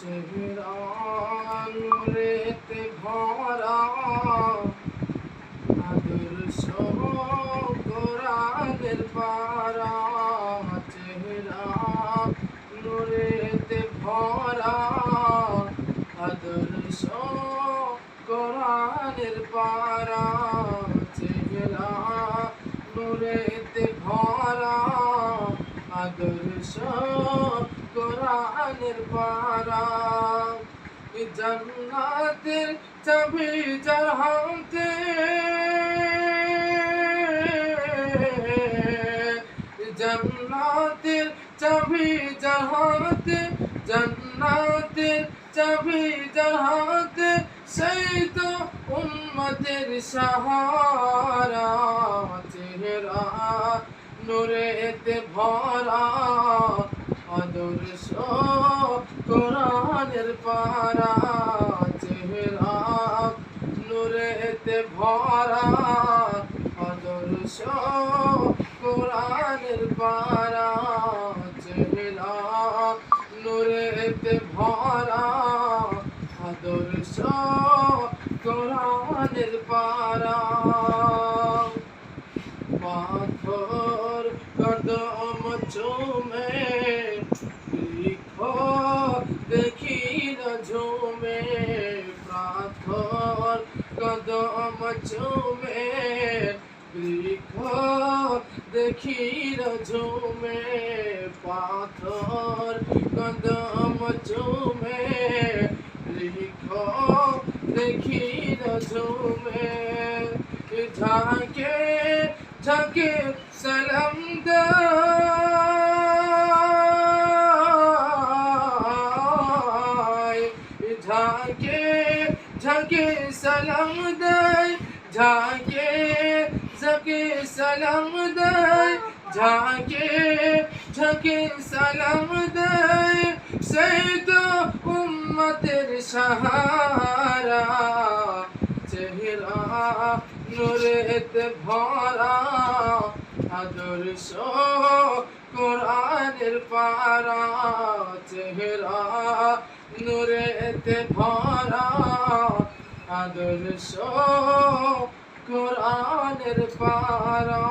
চেহারা নূরেতে ভরা। আদর্শ কোরআনের পারা চেহারা নূরেতে ভরা। আদর্শ কোরআনের পারা চেহারা নূরেতে ভরা। আদর্শ কোরআনের পারা জান্নাতের চাবি যার হাতে জান্নাতের চাবি যার হাতে, জান্নাতের চাবি যার হাতে, সেই তো উম্মতের সাহারা। চেহারা নূরেতে ভরা। আদর্শ কোরআনের পারা চেহারা নূরেতে ভরা। আদর্শ কোরআনের পারা চেহারা নূরেতে ভরা। আদর্শ কোরআনের পারা পাথর, কদম, চুমে কদম চুমে বৃক্ষ দেখি না ঝুমে পাথর কদম চুমে বৃক্ষ দেখি না ঝুমে ঝাঁকে ঝাঁকে সালাম দায় ঝাঁকে ঝাঁকে সালাম দায় ঝাঁকে ঝাঁকে সালাম দায় ঝাঁকে ঝাঁকে সালাম দায়, সেই তো উম্মতের সাহারা। চেহারা নূরেতে ভরা। আদর্শ কোরআনের পারা চেহারা নুরেতে ভরা। আদর্শ কোরআনের পারা